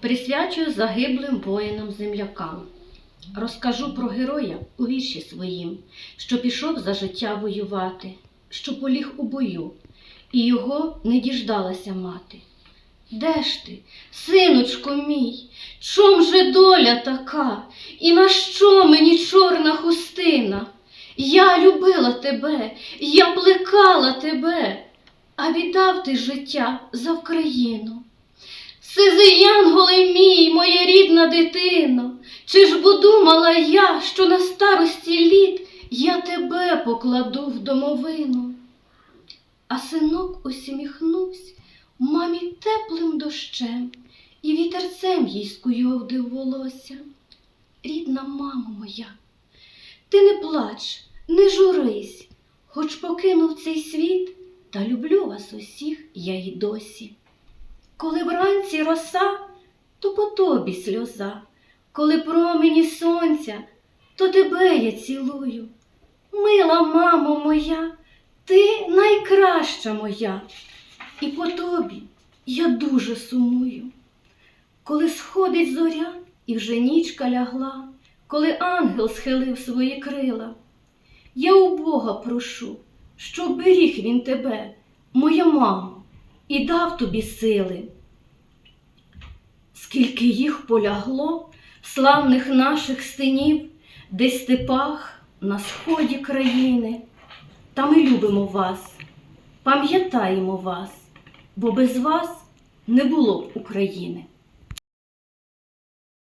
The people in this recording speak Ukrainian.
Присвячую загиблим воїнам-землякам. Розкажу про героя у вірші своїм, що пішов за життя воювати, що поліг у бою, і його не діждалася мати. Де ж ти, синочко мій, чом же доля така, і на що мені чорна хустина? Я любила тебе, я плекала тебе, а віддав ти життя за Вкраїну. Сизий янголе мій, моя рідна дитино, чи ж бо думала я, що на старості літ я тебе покладу в домовину? А синок усміхнувся мамі теплим дощем і вітерцем їй скуйовдив волосся. Рідна мамо моя, ти не плач, не журись, хоч покинув цей світ, та люблю вас усіх я й досі. Коли вранці роса, то по тобі сльоза, коли промені сонця, то тебе я цілую. Мила мамо моя, ти найкраща моя, і по тобі я дуже сумую. Коли сходить зоря і вже нічка лягла, коли ангел схилив свої крила, я у Бога прошу, щоб беріг він тебе, моя мамо, і дав тобі сили. Скільки їх полягло, славних наших синів, десь степах на сході країни, та ми любимо вас, пам'ятаємо вас, бо без вас не було б України.